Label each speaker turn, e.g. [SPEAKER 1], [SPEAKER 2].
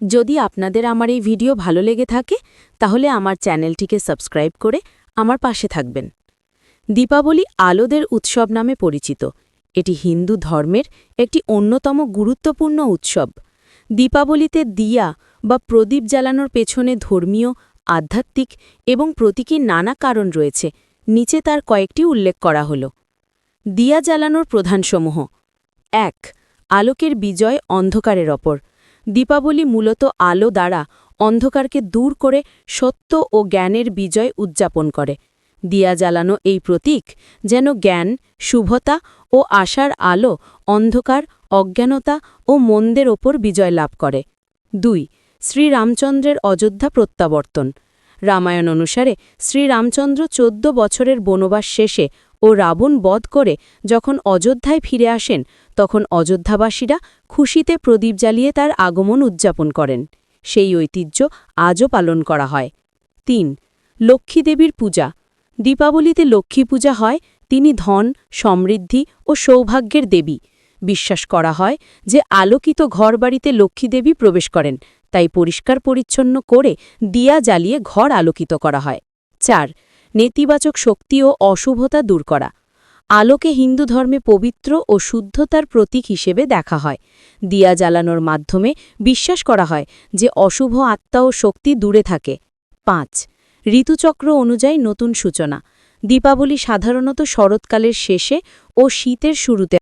[SPEAKER 1] যদি আপনাদের আমার এই ভিডিও ভালো লেগে থাকে, তাহলে আমার চ্যানেলটিকে সাবস্ক্রাইব করে আমার পাশে থাকবেন। দীপাবলি আলোদের উৎসব নামে পরিচিত। এটি হিন্দু ধর্মের একটি অন্যতম গুরুত্বপূর্ণ উৎসব। দীপাবলিতে দিয়া বা প্রদীপ জ্বালানোর পেছনে ধর্মীয়, আধ্যাত্মিক এবং প্রতীকী নানা কারণ রয়েছে, নিচে তার কয়েকটি উল্লেখ করা হল। দিয়া জ্বালানোর প্রধানসমূহ। এক, আলোকের বিজয় অন্ধকারের ওপর দীপাবলি মূলত আলো দ্বারা অন্ধকারকে দূর করে সত্য ও জ্ঞানের বিজয় উদযাপন করে। দিয়া জ্বালানো এই প্রতীক যেন জ্ঞান, শুভতা ও আশার আলো, অন্ধকার, অজ্ঞানতা ও মন্দের ওপর বিজয় লাভ করে। দুই, শ্রীরামচন্দ্রের অযোধ্যা প্রত্যাবর্তন। রামায়ণ অনুসারে শ্রীরামচন্দ্র চোদ্দ বছরের বনবাস শেষে ও রাবণ বধ করে যখন অযোধ্যায় ফিরে আসেন, তখন অযোধ্যাবাসীরা খুশিতে প্রদীপ জ্বালিয়ে তার আগমন উদযাপন করেন। সেই ঐতিহ্য আজও পালন করা হয়। তিন লক্ষ্মীদেবীর পূজা। দীপাবলিতে লক্ষ্মী পূজা হয়, তিনি ধন, সমৃদ্ধি ও সৌভাগ্যের দেবী। বিশ্বাস করা হয় যে আলোকিত ঘরবাড়িতে লক্ষ্মীদেবী প্রবেশ করেন, তাই পরিষ্কার পরিচ্ছন্ন করে দিয়া জ্বালিয়ে ঘর আলোকিত করা হয়। চার নেতিবাচক শক্তি ও অশুভতা দূর করা। আলোকে হিন্দু ধর্মে পবিত্র ও শুদ্ধতার প্রতীক হিসেবে দেখা হয়। দিয়া জ্বালানোর মাধ্যমে বিশ্বাস করা হয় যে অশুভ আত্মা ও শক্তি দূরে থাকে। পাঁচ, ঋতুচক্র অনুযায়ী নতুন সূচনা। দীপাবলি সাধারণত শরৎকালের শেষে ও শীতের শুরুতে